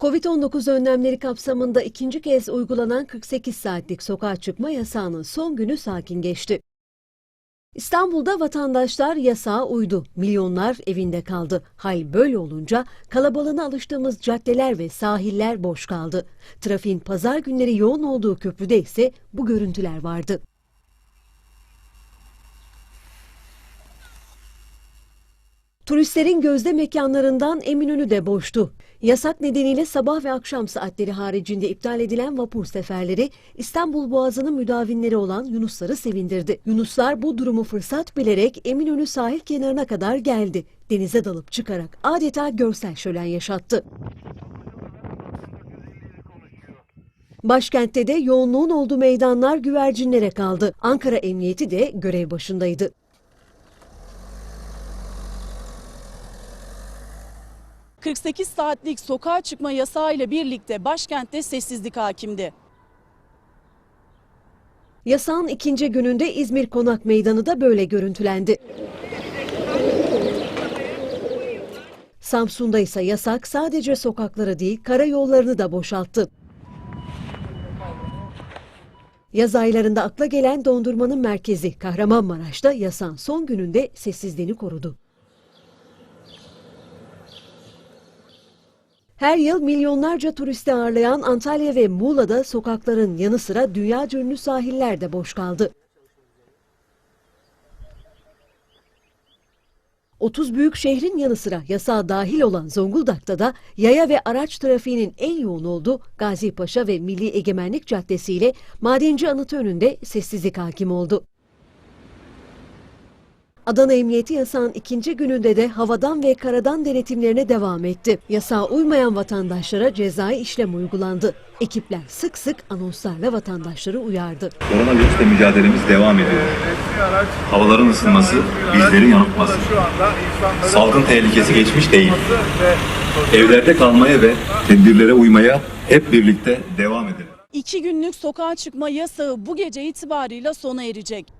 Covid-19 önlemleri kapsamında ikinci kez uygulanan 48 saatlik sokağa çıkma yasağının son günü sakin geçti. İstanbul'da vatandaşlar yasağa uydu. Milyonlar evinde kaldı. Hal böyle olunca kalabalığına alıştığımız caddeler ve sahiller boş kaldı. Trafiğin pazar günleri yoğun olduğu köprüde ise bu görüntüler vardı. Turistlerin gözde mekanlarından Eminönü de boştu. Yasak nedeniyle sabah ve akşam saatleri haricinde iptal edilen vapur seferleri İstanbul Boğazı'nın müdavinleri olan Yunusları sevindirdi. Yunuslar bu durumu fırsat bilerek Eminönü sahil kenarına kadar geldi. Denize dalıp çıkarak adeta görsel şölen yaşattı. Başkentte de yoğunluğun olduğu meydanlar güvercinlere kaldı. Ankara Emniyeti de görev başındaydı. ...48 saatlik sokağa çıkma yasağıyla birlikte başkentte sessizlik hakimdi. Yasağın ikinci gününde İzmir Konak Meydanı da böyle görüntülendi. Samsun'da ise yasak sadece sokakları değil karayollarını da boşalttı. Yaz aylarında akla gelen dondurmanın merkezi Kahramanmaraş'ta yasağın son gününde sessizliğini korudu. Her yıl milyonlarca turisti ağırlayan Antalya ve Muğla'da sokakların yanı sıra dünya ünlü sahiller de boş kaldı. 30 büyük şehrin yanı sıra yasağa dahil olan Zonguldak'ta da yaya ve araç trafiğinin en yoğun olduğu Gazi Paşa ve Milli Egemenlik Caddesi ile Madenci Anıtı önünde sessizlik hakim oldu. Adana Emniyeti yasağın ikinci gününde de havadan ve karadan denetimlerine devam etti. Yasağa uymayan vatandaşlara cezai işlem uygulandı. Ekipler sık sık anonslarla vatandaşları uyardı. Koronavirüsle mücadelemiz devam ediyor. Havaların ısınması bizleri yanıltmasın. Salgın tehlikesi geçmiş değil. Evlerde kalmaya ve tedbirlere uymaya hep birlikte devam edelim. İki günlük sokağa çıkma yasağı bu gece itibarıyla sona erecek.